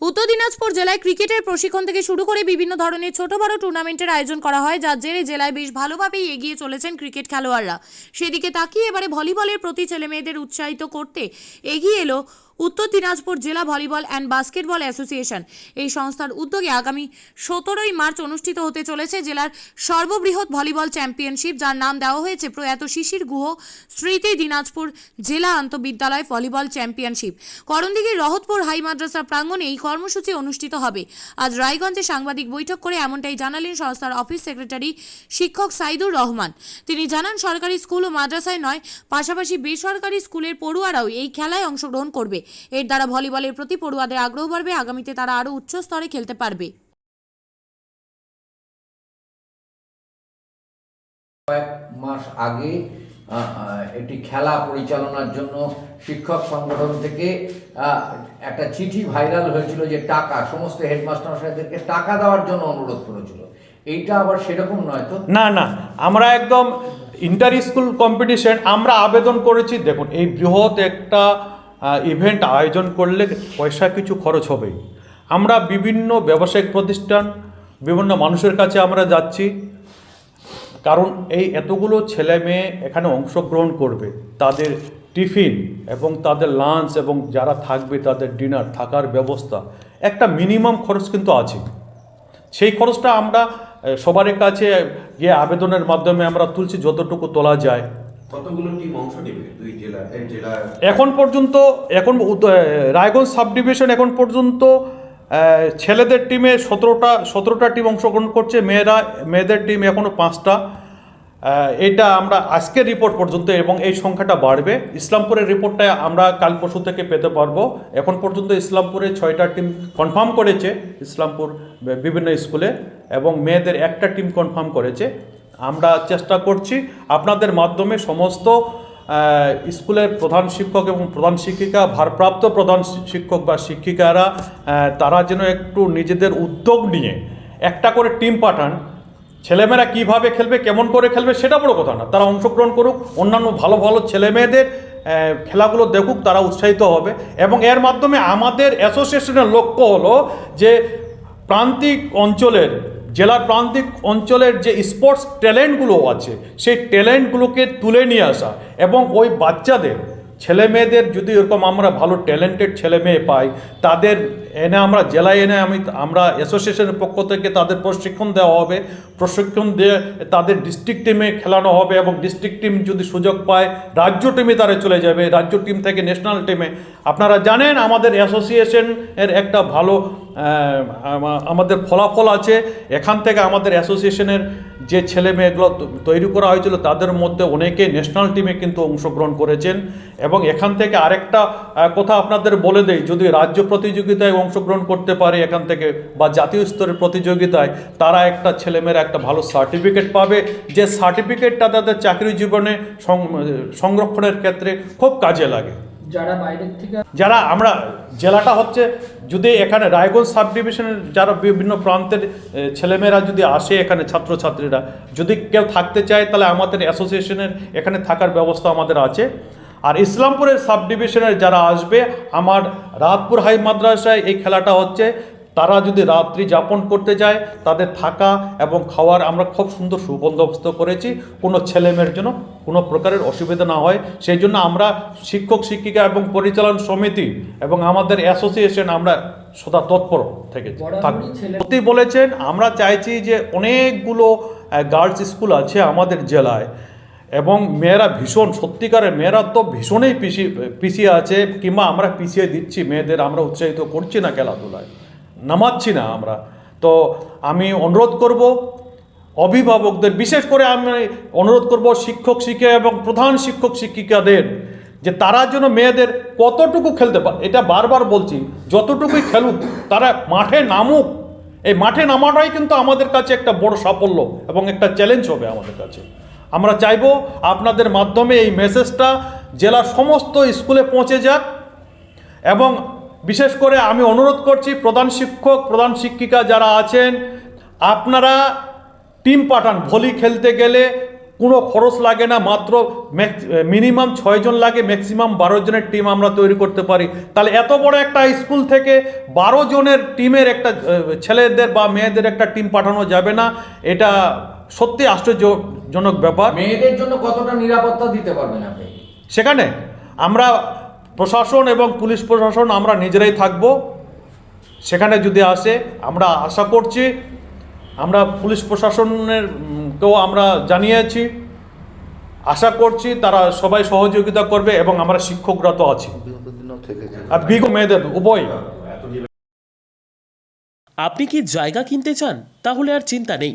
উত্তর দিনাজপুর জেলায় ক্রিকেটের প্রশিক্ষণ থেকে শুরু করে বিভিন্ন ধরনের ছোট বড় টুর্নামেন্টের আয়োজন করা হয়, যার জেরে জেলায় বেশ ভালোভাবেই এগিয়ে চলেছেন ক্রিকেট খেলোয়াড়রা। সেদিকে তাকিয়ে এবারে ভলিবলের প্রতি ছেলেমেয়েদের উৎসাহিত করতে এগিয়ে এলো উত্তর দিনাজপুর জেলা ভলিবল অ্যান্ড বাস্কেটবল অ্যাসোসিয়েশন। এই সংস্থার উদ্যোগে আগামী সতেরোই মার্চ অনুষ্ঠিত হতে চলেছে জেলার সর্ববৃহৎ ভলিবল চ্যাম্পিয়নশিপ, যার নাম দেওয়া হয়েছে প্রয়াত শিশির গুহ স্মৃতি দিনাজপুর জেলা আন্তঃবিদ্যালয় ভলিবল চ্যাম্পিয়নশিপ। করণদিঘির রহতপুর হাই মাদ্রাসা প্রাঙ্গণে এই কর্মসূচি অনুষ্ঠিত হবে। আজ রায়গঞ্জে সাংবাদিক বৈঠক করে এমনটাই জানালেন সংস্থার অফিস সেক্রেটারি শিক্ষক সাইদুর রহমান। তিনি জানান, সরকারি স্কুল ও মাদ্রাসায় নয়, পাশাপাশি বেসরকারি স্কুলের পড়ুয়ারাও এই খেলায় অংশগ্রহণ করবে। এর দ্বারা ভলিবলের প্রতি পড়ুয়াদের আগ্রহ বাড়বে। আগামীতে তারা আরও উচ্চ স্তরে খেলতে পারবে। কয়েক মাস আগে একটি খেলা পরিচালনার জন্য শিক্ষক সংগঠন থেকে আহ, একটা চিঠি ভাইরাল হয়েছিল যে টাকা সমস্ত হেডমাস্টার সাহেবদেরকে টাকা দেওয়ার জন্য অনুরোধ করেছিল। এইটা আবার সেরকম নয় তো? না না আমরা একদম ইন্টার স্কুল কম্পিটিশন আমরা আবেদন করেছি। দেখুন এই বৃহৎ একটা ইভেন্ট আয়োজন করলে পয়সা কিছু খরচ হবেই। আমরা বিভিন্ন ব্যবসায়িক প্রতিষ্ঠান, বিভিন্ন মানুষের কাছে আমরা যাচ্ছি, কারণ এই এতগুলো ছেলে মেয়ে এখানে অংশগ্রহণ করবে। তাদের টিফিন এবং তাদের লাঞ্চ এবং যারা থাকবে, তাদের ডিনার থাকার ব্যবস্থা, একটা মিনিমাম খরচ কিন্তু আছে সেই খরচটা আমরা সবার কাছে গিয়ে আবেদনের মাধ্যমে আমরা তুলছি, যতটুকু তোলা যায়। এখন পর্যন্ত, এখন রায়গঞ্জ সাব ডিভিশন এখন পর্যন্ত ছেলেদের টিমে সতেরোটা সতেরোটা টিম অংশগ্রহণ করছে, মেয়েরা, মেয়েদের টিম এখনও পাঁচটা। এটা আমরা আজকের রিপোর্ট পর্যন্ত এবং এই সংখ্যাটা বাড়বে। ইসলামপুরের রিপোর্টটা আমরা কাল পরশু থেকে পেতে পারব। এখন পর্যন্ত ইসলামপুরে ছয়টা টিম কনফার্ম করেছে, ইসলামপুর বিভিন্ন স্কুলে এবং মেয়েদের একটা টিম কনফার্ম করেছে। আমরা চেষ্টা করছি আপনাদের মাধ্যমে সমস্ত স্কুলের প্রধান শিক্ষক এবং প্রধান শিক্ষিকা, ভারপ্রাপ্ত প্রধান শিক্ষক বা শিক্ষিকারা তারা যেন একটু নিজেদের উদ্যোগ নিয়ে একটা করে টিম পাঠান। ছেলেমেয়েরা কীভাবে খেলবে, কেমন করে খেলবে সেটা বড় কথা না। তারা অংশগ্রহণ করুক, অন্যান্য ভালো ভালো ছেলেমেয়েদের খেলাগুলো দেখুক, তারা উৎসাহিত হবে। এবং এর মাধ্যমে আমাদের অ্যাসোসিয়েশনের লক্ষ্য হলো যে প্রান্তিক অঞ্চলের জেলার প্রান্তিক অঞ্চলের যে স্পোর্টস ট্যালেন্টগুলো আছে, সেই ট্যালেন্টগুলোকে তুলে নিয়ে আসা এবং ওই বাচ্চাদের ছেলে মেয়েদের যদি এরকম আমরা ভালো ট্যালেন্টেড ছেলে মেয়ে পাই, তাদের এনে আমরা, জেলায় এনে আমি, আমরা অ্যাসোসিয়েশনের পক্ষ থেকে তাদের প্রশিক্ষণ দেওয়া হবে। প্রশিক্ষণ দিয়ে তাদের ডিস্ট্রিক্ট টিমে খেলানো হবে এবং ডিস্ট্রিক্ট টিম যদি সুযোগ পায়, রাজ্য টিমে তারা চলে যাবে। রাজ্য টিম থেকে ন্যাশনাল টিমে। আপনারা জানেন, আমাদের অ্যাসোসিয়েশনের একটা ভালো আমাদের ফলাফল আছে। এখান থেকে আমাদের অ্যাসোসিয়েশনের যে ছেলে মেয়েগুলো তৈরি করা হয়েছিল, তাদের মধ্যে অনেকে ন্যাশনাল টিমে কিন্তু অংশগ্রহণ করেছেন। এবং এখান থেকে আরেকটা কথা আপনাদের বলে দেই, যদি রাজ্য প্রতিযোগিতায় অংশগ্রহণ করতে পারে এখান থেকে, বা জাতীয় স্তরের প্রতিযোগিতায়, তারা একটা ছেলেমেয়েরা একটা ভালো সার্টিফিকেট পাবে। যে সার্টিফিকেটটা তাদের চাকরি জীবনে সংরক্ষণের ক্ষেত্রে খুব কাজে লাগে। যারা বাইরের থেকে যারা আমরা, জেলাটা হচ্ছে যদি এখানে রায়গঞ্জ সাব ডিভিশনের যারা বিভিন্ন প্রান্তের ছেলেমেয়েরা যদি আসে এখানে, ছাত্রছাত্রীরা, যদি কেউ থাকতে চায় তাহলে আমাদের অ্যাসোসিয়েশনের এখানে থাকার ব্যবস্থা আমাদের আছে। আর ইসলামপুরের সাব ডিভিশনের যারা আসবে, আমার রাতপুর হাই মাদ্রাসায় এই খেলাটা হচ্ছে তারা যদি রাত্রি যাপন করতে যায় তাদের থাকা এবং খাওয়ার আমরা খুব সুন্দর সুবন্দোবস্ত করেছি। কোনো ছেলেমেয়ের জন্য কোনো প্রকারের অসুবিধা না হয়। সেই জন্য আমরা শিক্ষক শিক্ষিকা এবং পরিচালন সমিতি এবং আমাদের অ্যাসোসিয়েশন আমরা সদা তৎপর থেকে ছেলে- বলেছেন আমরা চাইছি যে অনেকগুলো গার্লস স্কুল আছে আমাদের জেলায় এবং মেয়েরা ভীষণ সত্যিকারের মেয়েরা তো ভীষণই পিছিয়ে পিছিয়ে আছে কিংবা আমরা পিছিয়ে দিচ্ছি মেয়েদের আমরা উৎসাহিত করছি না খেলাধুলায়। নামাচ্ছি না আমরা। তো আমি অনুরোধ করব, অভিভাবকদের, বিশেষ করে আমি অনুরোধ করব শিক্ষক শিক্ষিকা এবং প্রধান শিক্ষক শিক্ষিকাদের, যে তারা যেন মেয়েদের কতটুকু খেলতে পারে, এটা বারবার বলছি, যতটুকুই খেলুক, তারা মাঠে নামুক। এই মাঠে নামাটাই কিন্তু আমাদের কাছে একটা বড় সাফল্য এবং একটা চ্যালেঞ্জ হবে আমাদের কাছে। আমরা চাইব আপনাদের মাধ্যমে এই মেসেজটা জেলার সমস্ত স্কুলে পৌঁছে যাক এবং বিশেষ করে আমি অনুরোধ করছি প্রধান শিক্ষক প্রধান শিক্ষিকা যারা আছেন আপনারা টিম পাঠান। ভলি খেলতে গেলে কোনো খরচ লাগে না মাত্র মিনিমাম ছয়জন লাগে ম্যাক্সিমাম বারো জনের টিম আমরা তৈরি করতে পারি। তাহলে এত বড় একটা স্কুল থেকে বারো জনের টিমের একটা ছেলেদের বা মেয়েদের একটা টিম পাঠানো যাবে না এটা সত্যি আশ্চর্যজনক ব্যাপার। মেয়েদের জন্য কতটা নিরাপত্তা দিতে পারবেন আপনি? সেখানে আমরা প্রশাসন এবং পুলিশ প্রশাসন, আমরা নিজেরাই থাকব। সেখানে যদি আসে, আমরা আশা করছি, আমরা পুলিশ প্রশাসনের কেও আমরা জানিয়েছি। আশা করছি তারা সবাই সহযোগিতা করবে এবং আমরা শিক্ষকরা তো আছি। আর মেয়েদের, উভয়। আপনি কি জায়গা কিনতে চান? তাহলে আর চিন্তা নেই।